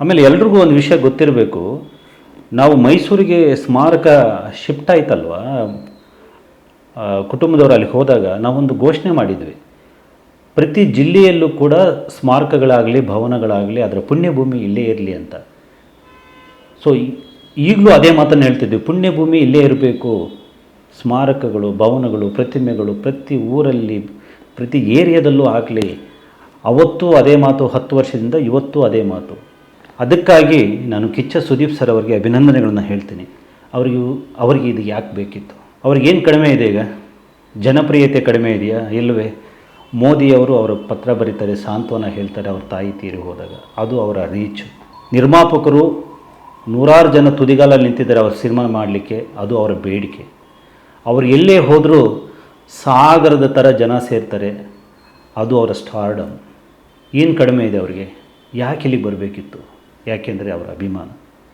ಆಮೇಲೆ ಎಲ್ರಿಗೂ ಒಂದು ವಿಷಯ ಗೊತ್ತಿರಬೇಕು. ನಾವು ಮೈಸೂರಿಗೆ ಸ್ಮಾರಕ ಶಿಫ್ಟ್ ಆಯ್ತಲ್ವ? ಕುಟುಂಬದವರು ಅಲ್ಲಿ ಹೋದಾಗ ನಾವೊಂದು ಘೋಷಣೆ ಮಾಡಿದ್ವಿ. ಪ್ರತಿ ಜಿಲ್ಲೆಯಲ್ಲೂ ಕೂಡ ಸ್ಮಾರಕಗಳಾಗಲಿ, ಭವನಗಳಾಗಲಿ, ಅದರ ಪುಣ್ಯಭೂಮಿ ಇಲ್ಲೇ ಇರಲಿ ಅಂತ. ಸೊ ಈಗಲೂ ಅದೇ ಮಾತನ್ನು ಹೇಳ್ತಿದ್ವಿ. ಪುಣ್ಯಭೂಮಿ ಇಲ್ಲೇ ಇರಬೇಕು. ಸ್ಮಾರಕಗಳು, ಭವನಗಳು, ಪ್ರತಿಮೆಗಳು ಪ್ರತಿ ಊರಲ್ಲಿ, ಪ್ರತಿ ಏರಿಯಾದಲ್ಲೂ ಆಗಲಿ. ಅವತ್ತು ಅದೇ ಮಾತು, ಹತ್ತು ವರ್ಷದಿಂದ ಇವತ್ತು ಅದೇ ಮಾತು. ಅದಕ್ಕಾಗಿ ನಾನು ಕಿಚ್ಚ ಸುದೀಪ್ ಸರ್ ಅವರಿಗೆ ಅಭಿನಂದನೆಗಳನ್ನು ಹೇಳ್ತೀನಿ. ಅವರಿಗೂ, ಅವರಿಗೆ ಇದು ಯಾಕೆ ಬೇಕಿತ್ತು? ಅವ್ರಿಗೇನು ಕಡಿಮೆ ಇದೆ ಈಗ? ಜನಪ್ರಿಯತೆ ಕಡಿಮೆ ಇದೆಯಾ? ಇಲ್ಲವೇ ಮೋದಿಯವರು ಅವರ ಪತ್ರ ಬರೀತಾರೆ, ಸಾಂತ್ವನ ಹೇಳ್ತಾರೆ, ಅವ್ರ ತಾಯಿ ತೀರಿ ಹೋದಾಗ. ಅದು ಅವರ ರೀಚು. ನಿರ್ಮಾಪಕರು ನೂರಾರು ಜನ ತುದಿಗಾಲಲ್ಲಿ ನಿಂತಿದ್ದಾರೆ ಅವ್ರ ಸಿನಿಮಾ ಮಾಡಲಿಕ್ಕೆ, ಅದು ಅವರ ಬೇಡಿಕೆ. ಅವರು ಎಲ್ಲೇ ಹೋದರೂ ಸಾಗರದ ಥರ ಜನ ಸೇರ್ತಾರೆ, ಅದು ಅವರ ಸ್ಟಾರ್ಡಮ್ ಏನು ಕಡಿಮೆ ಇದೆ ಅವರಿಗೆ? ಯಾಕೆ ಇಲ್ಲಿಗೆ ಬರಬೇಕಿತ್ತು? ಯಾಕೆಂದರೆ ಅವರ ಅಭಿಮಾನ.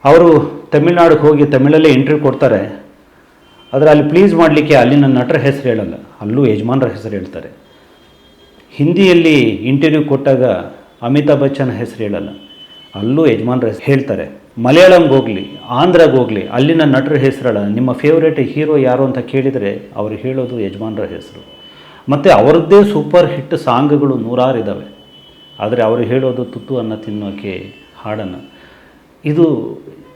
ಅವರು ತಮಿಳ್ನಾಡಿಗೆ ಹೋಗಿ ತಮಿಳಲ್ಲೇ ಇಂಟರ್ವ್ಯೂ ಕೊಡ್ತಾರೆ. ಆದರೆ ಅಲ್ಲಿ ಪ್ಲೀಸ್ ಮಾಡಲಿಕ್ಕೆ ಅಲ್ಲಿನ ನಟರ ಹೆಸರು ಹೇಳಲ್ಲ. ಅಲ್ಲೂ ಯಜಮಾನರ ಹೆಸರು ಹೇಳ್ತಾರೆ. ಹಿಂದಿಯಲ್ಲಿ ಇಂಟರ್ವ್ಯೂ ಕೊಟ್ಟಾಗ ಅಮಿತಾಬ್ ಬಚ್ಚನ್ ಹೆಸರು ಹೇಳಲ್ಲ. ಅಲ್ಲೂ ಯಜಮಾನ್ರ ಹೆಸರು ಹೇಳ್ತಾರೆ. ಮಲಯಾಳಂಗೆ ಹೋಗಲಿ, ಆಂಧ್ರಗೆ ಹೋಗಲಿ, ಅಲ್ಲಿನ ನಟರ ಹೆಸರಲ್ಲ. ನಿಮ್ಮ ಫೇವ್ರೇಟ್ ಹೀರೋ ಯಾರು ಅಂತ ಕೇಳಿದರೆ ಅವರು ಹೇಳೋದು ಯಜಮಾನ್ರ ಹೆಸರು. ಮತ್ತು ಅವರದ್ದೇ ಸೂಪರ್ ಹಿಟ್ ಸಾಂಗ್ಗಳು ನೂರಾರು ಇದ್ದಾವೆ ಆದರೆ ಅವರು ಹೇಳೋದು ತುತ್ತು ಅನ್ನ ತಿನ್ನೋಕ್ಕೆ ಹಾಡನ್ನು. ಇದು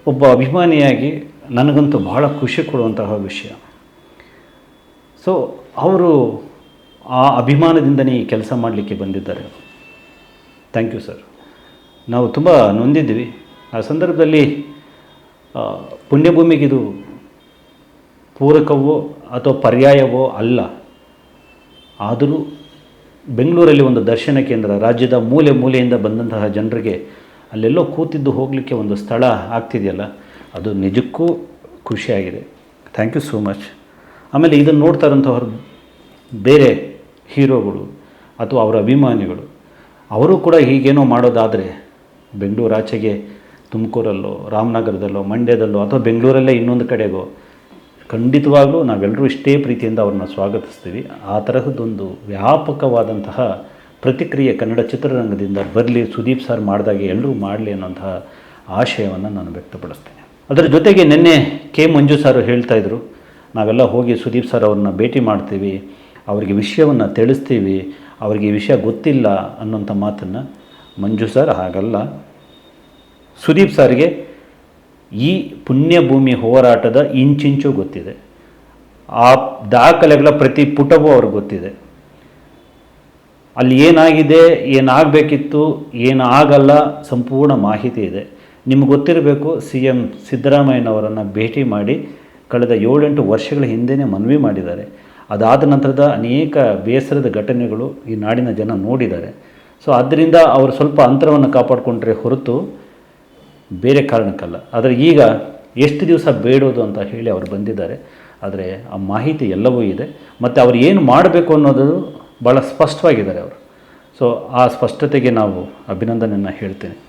ಒಬ್ಬ ಅಭಿಮಾನಿಯಾಗಿ ನನಗಂತೂ ಭಾಳ ಖುಷಿ ಕೊಡುವಂತಹ ವಿಷಯ. ಸೊ ಅವರು ಆ ಅಭಿಮಾನದಿಂದನೇ ಈ ಕೆಲಸ ಮಾಡಲಿಕ್ಕೆ ಬಂದಿದ್ದಾರೆ. ಥ್ಯಾಂಕ್ ಯು ಸರ್ ನಾವು ತುಂಬ ನೊಂದಿದ್ವಿ ಆ ಸಂದರ್ಭದಲ್ಲಿ ಪುಣ್ಯಭೂಮಿಗೆ ಪುಣ್ಯಭೂಮಿಗಿದು ಪೂರಕವೋ ಅಥವಾ ಪರ್ಯಾಯವೋ ಅಲ್ಲ. ಆದರೂ ಬೆಂಗಳೂರಲ್ಲಿ ಒಂದು ದರ್ಶನ ಕೇಂದ್ರ, ರಾಜ್ಯದ ಮೂಲೆ ಮೂಲೆಯಿಂದ ಬಂದಂತಹ ಜನರಿಗೆ ಅಲ್ಲೆಲ್ಲೋ ಕೂತಿದ್ದು ಹೋಗಲಿಕ್ಕೆ ಒಂದು ಸ್ಥಳ ಆಗ್ತಿದೆಯಲ್ಲ, ಅದು ನಿಜಕ್ಕೂ ಖುಷಿಯಾಗಿದೆ. ಥ್ಯಾಂಕ್ ಯು ಸೋ ಮಚ್ ಆಮೇಲೆ ಇದನ್ನು ನೋಡ್ತಾ ಇರೋಂಥವ್ರು ಬೇರೆ ಹೀರೋಗಳು ಅಥವಾ ಅವರ ಅಭಿಮಾನಿಗಳು. ಅವರು ಕೂಡ ಹೀಗೇನೋ ಮಾಡೋದಾದರೆ ಬೆಂಗಳೂರು ಆಚೆಗೆ ತುಮಕೂರಲ್ಲೋ, ರಾಮನಗರದಲ್ಲೋ, ಮಂಡ್ಯದಲ್ಲೋ ಅಥವಾ ಬೆಂಗಳೂರಲ್ಲೇ ಇನ್ನೊಂದು ಕಡೆಗೋ, ಖಂಡಿತವಾಗ್ಲೂ ನಾವೆಲ್ಲರೂ ಇಷ್ಟೇ ಪ್ರೀತಿಯಿಂದ ಅವ್ರನ್ನ ಸ್ವಾಗತಿಸ್ತೀವಿ. ಆ ತರಹದ್ದೊಂದು ವ್ಯಾಪಕವಾದಂತಹ ಪ್ರತಿಕ್ರಿಯೆ ಕನ್ನಡ ಚಿತ್ರರಂಗದಿಂದ ಬರಲಿ ಸುದೀಪ್ ಸರ್ ಮಾಡಿದಾಗ ಎಲ್ಲರೂ ಮಾಡಲಿ ಅನ್ನೋಂತಹ ಆಶಯವನ್ನು ನಾನು ವ್ಯಕ್ತಪಡಿಸ್ತೇನೆ. ಅದರ ಜೊತೆಗೆ ನಿನ್ನೆ ಕೆ ಮಂಜು ಸರ್ ಹೇಳ್ತಾ ಇದ್ರು, ನಾವೆಲ್ಲ ಹೋಗಿ ಸುದೀಪ್ ಸರ್ ಅವ್ರನ್ನ ಭೇಟಿ ಮಾಡ್ತೀವಿ, ಅವರಿಗೆ ವಿಷಯವನ್ನು ತಿಳಿಸ್ತೀವಿ, ಅವರಿಗೆ ವಿಷಯ ಗೊತ್ತಿಲ್ಲ ಅನ್ನೋಂಥ ಮಾತನ್ನು ಮಂಜು ಸರ್ ಹಾಗಲ್ಲ. ಸುದೀಪ್ ಸರ್ಗೆ ಈ ಪುಣ್ಯಭೂಮಿ ಹೋರಾಟದ ಇಂಚಿಂಚು ಗೊತ್ತಿದೆ. ಆ ದಾಖಲೆಗಳ ಪ್ರತಿ ಪುಟವೂ ಅವ್ರಿಗೆ ಗೊತ್ತಿದೆ. ಅಲ್ಲಿ ಏನಾಗಿದೆ, ಏನಾಗಬೇಕಿತ್ತು, ಏನಾಗಲ್ಲ ಸಂಪೂರ್ಣ ಮಾಹಿತಿ ಇದೆ. ನಿಮ್ಗೆ ಗೊತ್ತಿರಬೇಕು ಸಿ ಎಂ ಸಿದ್ದರಾಮಯ್ಯನವರನ್ನು ಭೇಟಿ ಮಾಡಿ ಕಳೆದ ಏಳೆಂಟು ವರ್ಷಗಳ ಹಿಂದೆಯೇ ಮನವಿ ಮಾಡಿದ್ದಾರೆ. ಅದಾದ ನಂತರದ ಅನೇಕ ಬೇಸರದ ಘಟನೆಗಳು ಈ ನಾಡಿನ ಜನ ನೋಡಿದ್ದಾರೆ. ಸೊ ಆದ್ದರಿಂದ ಅವರು ಸ್ವಲ್ಪ ಅಂತರವನ್ನು ಕಾಪಾಡಿಕೊಂಡ್ರೆ ಹೊರತು ಬೇರೆ ಕಾರಣಕ್ಕಲ್ಲ. ಆದರೆ ಈಗ ಎಷ್ಟು ದಿವಸ ಬೇಡೋದು ಅಂತ ಹೇಳಿ ಅವರು ಬಂದಿದ್ದಾರೆ. ಆದರೆ ಆ ಮಾಹಿತಿ ಎಲ್ಲವೂ ಇದೆ. ಮತ್ತು ಅವರು ಏನು ಮಾಡಬೇಕು ಅನ್ನೋದು ಭಾಳ ಸ್ಪಷ್ಟವಾಗಿದ್ದಾರೆ ಅವರು. ಸೊ ಆ ಸ್ಪಷ್ಟತೆಗೆ ನಾವು ಅಭಿನಂದನೆಯನ್ನು ಹೇಳ್ತೇನೆ.